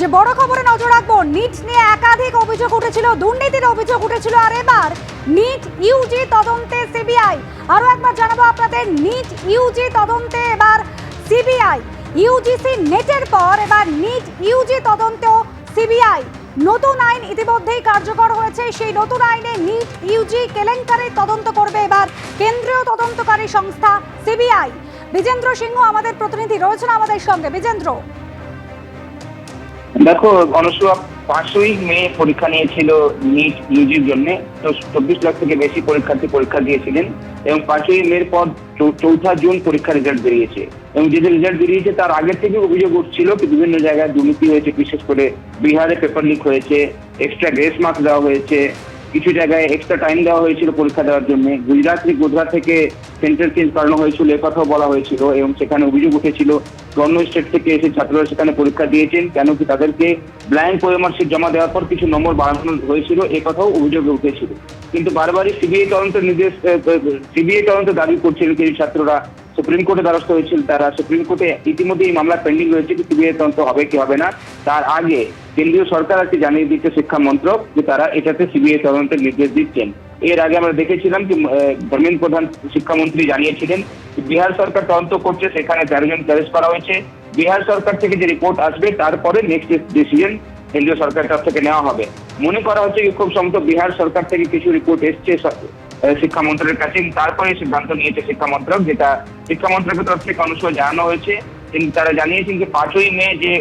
যে বড় খবরে নজর রাখব, নিট নিয়ে একাধিক অভিযোগ উঠেছিল, দুর্নীতির অভিযোগ উঠেছিল, আর এবার নিট ইউজি তদন্তে সিবিআই। আরও একবার জানাব আপনাদের, নিট ইউজি তদন্তে এবার সিবিআই। ইউজিসি নেটের পর এবার নিট ইউজি তদন্তেও সিবিআই। নতুন আইন ইতিমধ্যেই কার্যকর হয়েছে, সেই নতুন আইনে নিট ইউজি কেলেঙ্কারির তদন্ত করবে এবার কেন্দ্রীয় তদন্তকারী সংস্থা সিবিআই। বিজেন্দ্র সিংহ আমাদের প্রতিনিধি রয়েছেন আমাদের সঙ্গে। বিজেন্দ্র। দেখো অনসুয়া পাঁচই মে পরীক্ষা নিয়েছিল নিট ইউজির জন্য। তো চব্বিশ লাখ থেকে বেশি পরীক্ষার্থী পরীক্ষা দিয়েছিলেন এবং পাঁচই মের পর চৌঠা জুন পরীক্ষার রেজাল্ট বেরিয়েছে। এবং যে রেজাল্ট বেরিয়েছে তার আগের থেকে অভিযোগ উঠছিল কি বিভিন্ন জায়গায় দুর্নীতি হয়েছে, বিশেষ করে বিহারে পেপার লিক হয়েছে এক্সট্রা গ্রেস মার্ক দেওয়া হয়েছে কিছু জায়গায় এক্সট্রা টাইম দেওয়া হয়েছিল পরীক্ষা দেওয়ার জন্য। গুজরাট গুজরাট থেকে সেন্টার চেঞ্জ করানো হয়েছিল কথাও বলা হয়েছিল এবং সেখানে অভিযোগ উঠেছিল অন্য স্টেট থেকে এসে ছাত্ররা সেখানে পরীক্ষা দিয়েছেন কেন কি তাদেরকে ব্ল্যাঙ্ক ওয়েমার শিট জমা দেওয়ার পর কিছু নম্বর বাড়ানো হয়েছিল, এ কথাও অভিযোগ উঠেছিল। কিন্তু বারবারই সিবিআই তদন্তের নির্দেশ সিবিআই তদন্ত দাবি করছিল কিছু ছাত্ররা সুপ্রিম কোর্টে দ্বারস্থ হয়েছিল, তারা সুপ্রিম কোর্টে ইতিমধ্যে এই মামলা পেন্ডিং রয়েছে কি সিবিআই তদন্ত হবে কি হবে না, তার আগে কেন্দ্রীয় সরকার আজকে জানিয়ে দিচ্ছে শিক্ষা মন্ত্রক যে তারা এটাতে সিবিআই তদন্তের নির্দেশ দিচ্ছেন। এর আগে আমরা দেখেছিলাম যে ধর্মেন্দ্র প্রধান শিক্ষামন্ত্রী জানিয়েছিলেন বিহার সরকার তদন্ত করছে, সেখানে তেরো জন করা হয়েছে। বিহার সরকার থেকে যে রিপোর্ট আসবে, তারপরে নেক্সট ডিসিশন কেন্দ্রীয় সরকার তরফ থেকে নেওয়া হবে। মনে করা হচ্ছে যে খুব সম্ভবত বিহার সরকার থেকে কিছু রিপোর্ট এসছে শিক্ষা মন্ত্রকের কাছে। তারপরে সিদ্ধান্ত নিয়েছে শিক্ষা মন্ত্রক যেটা শিক্ষা মন্ত্রকের তরফ থেকে অনুষ্ঠিত জানানো হয়েছে। তারা জানিয়েছেন যে পাঁচই মে যে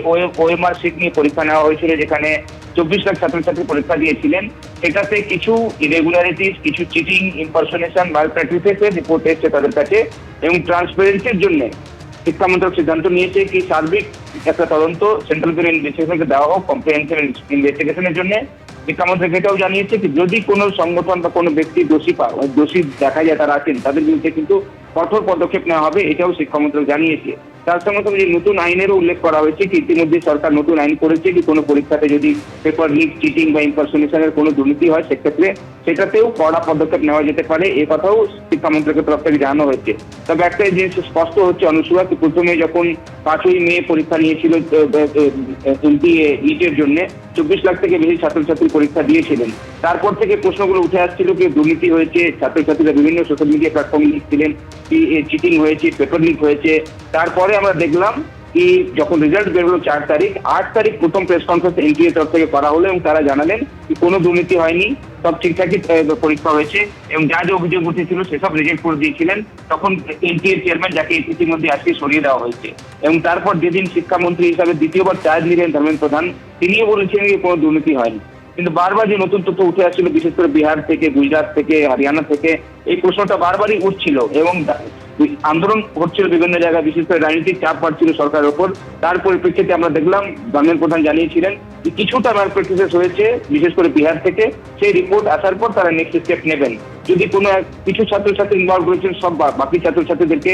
ওএমআর সিট নিয়ে পরীক্ষা নেওয়া হয়েছিল, যেখানে চব্বিশ লাখ ছাত্রছাত্রী পরীক্ষা দিয়েছিলেন, সেটাতে কিছু ইরেগুলারিটিস কিছু চিটিং ইম্পারসোনেশন মাল প্র্যাকটিসেসের রিপোর্ট এসছে তাদের কাছে। এবং ট্রান্সপারেন্সির জন্য শিক্ষা মন্ত্রক সিদ্ধান্ত নিয়েছে কি সার্বিক একটা তদন্ত সেন্ট্রাল বিউরো ইনভেস্টিগেশনকে দেওয়া হোক কম্প্রিহেন্সিভ ইনভেস্টিগেশনের জন্য। শিক্ষামন্ত্রক এটাও জানিয়েছে যে যদি কোনো সংগঠন বা কোনো ব্যক্তি দোষী পা- দোষী দেখা যায়, তারা আছেন, তাদের বিরুদ্ধে কিন্তু কঠোর পদক্ষেপ নেওয়া হবে, এটাও শিক্ষামন্ত্রক জানিয়েছে। তার সঙ্গে সঙ্গে নতুন আইনেরও উল্লেখ করা হয়েছে কি, ইতিমধ্যে সরকার নতুন আইন করেছে কি, কোনো পরীক্ষাতে যদি পেপার লিক চিটিং বা ইম্পারসোনেশনের কোনো দুর্নীতি হয়, সেক্ষেত্রে সেটাতেও কড়া পদক্ষেপ নেওয়া যেতে পারে। এ কথাও শিক্ষামন্ত্রকের তরফ থেকে জানানো হয়েছে। তবে একটা জিনিস স্পষ্ট হচ্ছে, অনুসুয়া প্রথমে যখন পাঁচই মে পরীক্ষা নিয়েছিল নিটের জন্য, চব্বিশ লাখ থেকে বেশি ছাত্রছাত্রী পরীক্ষা দিয়েছিলেন। তারপর থেকে প্রশ্নগুলো উঠে আসছিল কি, দুর্নীতি হয়েছে, ছাত্রছাত্রীরা বিভিন্ন সোশ্যাল মিডিয়া প্ল্যাটফর্মে লিখছিলেন কি চিটিং হয়েছে পেপার লিক হয়েছে। তারপরে আমরা দেখলাম কি যখন রেজাল্ট বেরোলো চার তারিখ, আট তারিখ প্রথম প্রেস কনফারেন্স এনটিএ তরফ থেকে করা হলো এবং তারা জানালেন কি কোনো দুর্নীতি হয়নি, সব ঠিকঠাকই পরীক্ষা হয়েছে এবং যা যা অভিযোগ উঠেছিল সেসব রিজেক্ট করে দিয়েছিলেন। তখন এনটিএর চেয়ারম্যান যাকে ইতিমধ্যে আজকে সরিয়ে দেওয়া হয়েছে। এবং তারপর যেদিন শিক্ষামন্ত্রী হিসাবে দ্বিতীয়বার চার্জ নিলেন ধর্মেন্দ্র প্রধান, তিনিও বলেছিলেন যে কোনো দুর্নীতি হয়নি। কিন্তু বারবার যে নতুন তথ্য উঠে আসছিল, বিশেষ করে বিহার থেকে, গুজরাট থেকে, হরিয়ানা থেকে, এই প্রশ্নটা বারবারই উঠছিল এবং আন্দোলন হচ্ছিল বিভিন্ন জায়গায়, বিশেষ করে রাজনৈতিক চাপ বাড়ছিল সরকারের ওপর। তার পরিপ্রেক্ষিতে আমরা দেখলাম ধর্মেন্দ্র প্রধান জানিয়েছিলেন যে কিছুটা ম্যাল প্র্যাকটিসেস হয়েছে, বিশেষ করে বিহার থেকে। সেই রিপোর্ট আসার পর তারা নেক্সট স্টেপ নেবেন। যদি কোনো কিছু ছাত্রছাত্রী ইনভলভ রয়েছেন সব বাকি ছাত্রছাত্রীদেরকে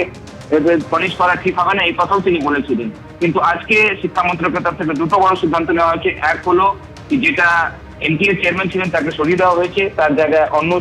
পানিশ করা ঠিক হবে না, এই কথাও তিনি বলেছিলেন। কিন্তু আজকে শিক্ষা মন্ত্রকের তরফ থেকে দুটো বড় সিদ্ধান্ত নেওয়া হয়েছে। এক হলো, যেটা এনটিএ চেয়ারম্যান ছিলেন, তাকে সরিয়ে দেওয়া হয়েছে। তার জায়গায় অন্য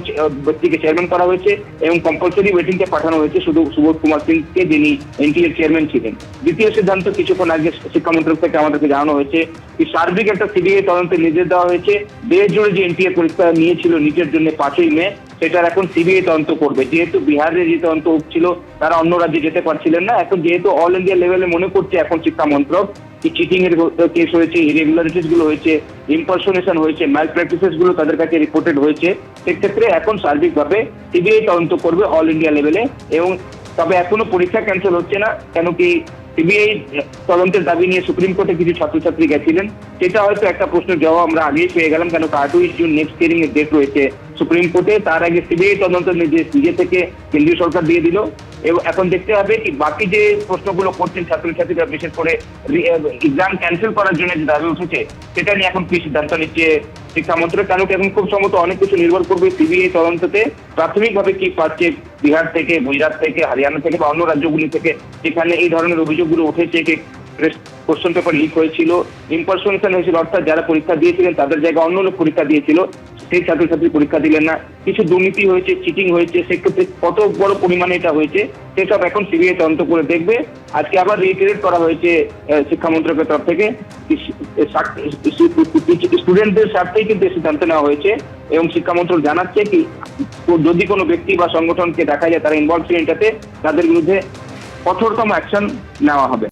ব্যক্তিকে চেয়ারম্যান করা হয়েছে এবং কম্পালসরি ওয়েটিংকে পাঠানো হয়েছে শুধু সুবোধ কুমার সিংকে, যিনি এনটিএ চেয়ারম্যান ছিলেন। দ্বিতীয় সিদ্ধান্ত কিছুক্ষণ আগে শিক্ষামন্ত্রক থেকে আমাদেরকে জানানো হয়েছে কি সার্বিক একটা সিবিআই তদন্তের নির্দেশ দেওয়া হয়েছে। দেশ জুড়ে যে এনটিএ পরীক্ষা নিয়েছিল নিজের জন্য পাঁচই মে সেটার এখন সিবিআই তদন্ত করবে। যেহেতু বিহারে যে তদন্ত ছিল তারা অন্য রাজ্যে যেতে পারছিলেন না। এখন যেহেতু অল ইন্ডিয়া লেভেলে মনে করছে এখন শিক্ষা মন্ত্রক কি চিটিং এর কেস হয়েছে ইরেগুলারিটিসগুলো হয়েছে ইম্পারসোনেশন হয়েছে ম্যাল প্র্যাকটিসেসগুলো তাদের কাছে রিপোর্টেড হয়েছে, সেক্ষেত্রে এখন সার্বিকভাবে সিবিআই তদন্ত করবে অল ইন্ডিয়া লেভেলে এবং তবে এখনও পরীক্ষা ক্যান্সেল হচ্ছে না, কেন কি সিবিআই তদন্তের দাবি নিয়ে সুপ্রিম কোর্টে কিছু ছাত্রছাত্রী গেছিলেন, সেটা হয়তো একটা প্রশ্নের জবাব আমরা আগেই পেয়ে গেলাম, কেন আটই জুন নেক্সট হিয়ারিং এর ডেট রয়েছে সুপ্রিম কোর্টে, তার আগে সিবিআই তদন্তের নির্দেশ নিজে থেকে কেন্দ্রীয় সরকার দিয়ে দিল এখন দেখতে হবে কি বাকি যে প্রশ্নগুলো করছেন ছাত্রছাত্রীরা, বিশেষ করে এক্সাম ক্যান্সেল করার জন্য যে দাবি উঠেছে, সেটা নিয়ে এখন কি সিদ্ধান্ত নিচ্ছে শিক্ষা মন্ত্রক? কেন এখন খুব সম্ভবত অনেক কিছু নির্ভর করবে সিবিআই তদন্ততে। প্রাথমিকভাবে কি পাচ্ছে বিহার থেকে, গুজরাট থেকে, হরিয়ানা থেকে বা অন্য রাজ্যগুলি থেকে? যেখানে এই ধরনের অভিযোগগুলো উঠেছে কি কোশ্চেন পেপার লিক হয়েছিল ইম্পারসোনেশন হয়েছিল, অর্থাৎ যারা পরীক্ষা দিয়েছিলেন তাদের জায়গায় অন্য লোক পরীক্ষা দিয়েছিল। সেই ছাত্রছাত্রী পরীক্ষা দিলেন না। কিছু দুর্নীতি হয়েছে চিটিং হয়েছে সেক্ষেত্রে কত বড় পরিমাণে এটা হয়েছে, সেসব এখন সিবিআই তদন্ত করে দেখবে। আজকে আবার রিটারেট করা হয়েছে শিক্ষা মন্ত্রকের তরফ থেকে। স্টুডেন্টদের স্বার্থেই কিন্তু সিদ্ধান্ত নেওয়া হয়েছে এবং শিক্ষা মন্ত্রক জানাচ্ছে কি, যদি কোনো ব্যক্তি বা সংগঠনকে দেখা যায় তারা ইনভলভ ছিলেন এটাতে, তাদের বিরুদ্ধে কঠোরতম অ্যাকশন নেওয়া হবে।